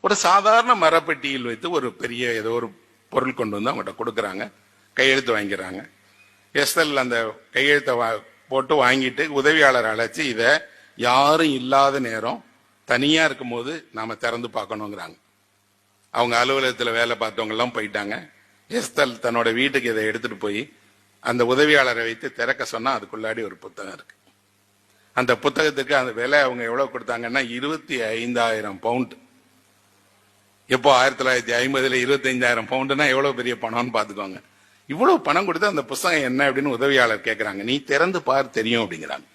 ஒரு சாதாரண மரப்பெட்டியில் வைத்து ஒரு பெரிய ஏதோ ஒரு பொருள் கொண்டு வந்து அவங்ககிட்ட கொடுக்குறாங்க. கையெழுத்து வாங்கிக்கிறாங்க. எஸ்எல் அந்த கையெழுத்தை வா- போட்டு வாங்கிட்டு உதவியாளர் அழைச்சி இதை யாரும் இல்லாத நேரம் தனியாக இருக்கும்போது நாம் திறந்து பார்க்கணுங்கிறாங்க. அவங்க அலுவலகத்தில் வேலை பார்த்தவங்கெல்லாம் போயிட்டாங்க. எஸ்தல் தன்னோட வீட்டுக்கு இதை எடுத்துட்டு போய் அந்த உதவியாளரை வைத்து திறக்க சொன்னால் அதுக்குள்ளாடி ஒரு புத்தகம் இருக்கு. அந்த புத்தகத்துக்கு அந்த விலை அவங்க எவ்வளோ கொடுத்தாங்கன்னா இருபத்தி ஐந்தாயிரம் பவுண்ட். எப்போ ஆயிரத்தி தொள்ளாயிரத்தி ஐம்பதுல இருபத்தஞ்சாயிரம் பவுண்டுனா எவ்வளவு பெரிய பணம்னு பாத்துக்கோங்க இவ்வளவு பணம் கொடுத்து அந்த புஸ்தகம் என்ன அப்படின்னு உதவியாளர் கேட்கிறாங்க நீ திறந்து பார் தெரியும் அப்படிங்கிறாங்க.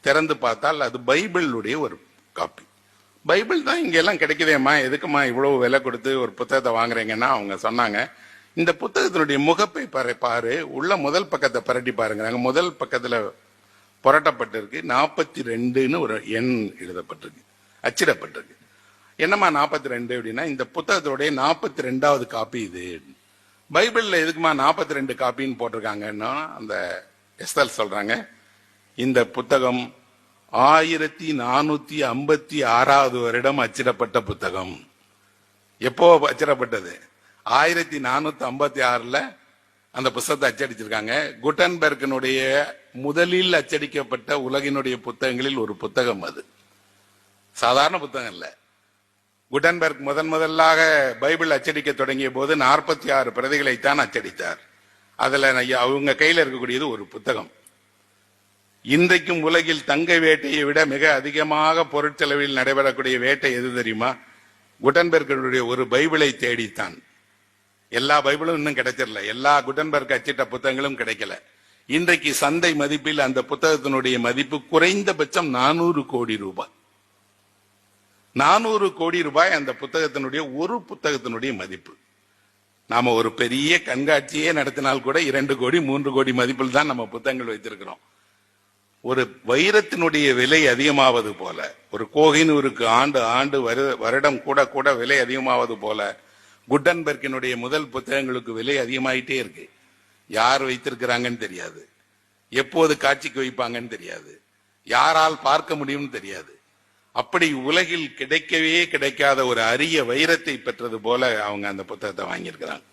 திறந்து பார்த்தால் அது பைபிளுடைய ஒரு காப்பி. பைபிள் தான் இங்க எல்லாம் கிடைக்குதேம்மா எதுக்குமா இவ்வளவு விலை கொடுத்து ஒரு புத்தகத்தை வாங்குறீங்கன்னா அவங்க சொன்னாங்க. இந்த புத்தகத்தினுடைய முகப்பை பாரு பாரு உள்ள முதல் பக்கத்தை பரட்டி பாருங்கிறாங்க. முதல் பக்கத்துல புரட்டப்பட்டிருக்கு. நாற்பத்தி ரெண்டுன்னு ஒரு எண் எழுதப்பட்டிருக்கு. அச்சிடப்பட்டிருக்கு. என்னம்மா நாற்பத்தி ரெண்டு அப்படின்னா இந்த புத்தகத்தோடைய நாற்பத்தி ரெண்டாவது காப்பி இது. பைபிளில் எதுக்குமா நாற்பத்தி ரெண்டு காப்பின்னு போட்டிருக்காங்கன்னா அந்த எஸ்தல் சொல்றாங்க இந்த புத்தகம் ஆயிரத்தி நானூத்தி ஐம்பத்தி ஆறாவது வருடம் அச்சிடப்பட்ட புத்தகம். எப்போ அச்சிடப்பட்டது? ஆயிரத்தி நானூத்தி ஐம்பத்தி ஆறுல அந்த புத்தகத்தை அச்சடிச்சிருக்காங்க. குட்டன்பெர்கனுடைய முதலில் அச்சடிக்கப்பட்ட உலகினுடைய புத்தகங்களில் ஒரு புத்தகம் அது. சாதாரண புத்தகம் இல்லை. குட்டன்பர்க் முதன் முதலாக பைபிள் அச்சடிக்க தொடங்கிய போது நாற்பத்தி ஆறு பிரதிகளைத்தான் அச்சடித்தார். அதுல அவங்க கையில இருக்கக்கூடியது ஒரு புத்தகம். இன்றைக்கும் உலகில் தங்க வேட்டையை விட மிக அதிகமாக பொருட்செலவில் நடைபெறக்கூடிய வேட்டை எது தெரியுமா? குட்டன்பெர்கனுடைய ஒரு பைபிளை தேடித்தான். எல்லா பைபிளும் இன்னும் கிடைச்சிடல. எல்லா குட்டன்பர்க் அச்சிட்ட புத்தகங்களும் கிடைக்கல. இன்றைக்கு சந்தை மதிப்பில் அந்த புத்தகத்தினுடைய மதிப்பு குறைந்தபட்சம் நானூறு கோடி ரூபாய். நானூறு கோடி ரூபாய் அந்த புத்தகத்தினுடைய ஒரு புத்தகத்தினுடைய மதிப்பு. நாம ஒரு பெரிய கண்காட்சியே நடத்தினால் கூட இரண்டு கோடி மூன்று கோடி மதிப்பில் தான் நம்ம புத்தகங்கள் வைத்திருக்கிறோம். ஒரு வைரத்தினுடைய விலை அதிகமாவது போல ஒரு கோகினூருக்கு ஆண்டு ஆண்டு வரு- வருடம் கூட கூட விலை அதிகமாவது போல குட்டன்பெர்க்கினுடைய முதல் புத்தகங்களுக்கு விலை அதிகமாயிட்டே இருக்கு. யார் வைத்திருக்கிறாங்கன்னு தெரியாது. எப்போது காட்சிக்கு வைப்பாங்கன்னு தெரியாது. யாரால் பார்க்க முடியும்னு தெரியாது. அப்படி உலகில் கிடைக்கவே கிடைக்காத ஒரு அரிய வைரத்தை பெற்றது போல அவங்க அந்த புத்தகத்தை வாங்கியிருக்கிறாங்க.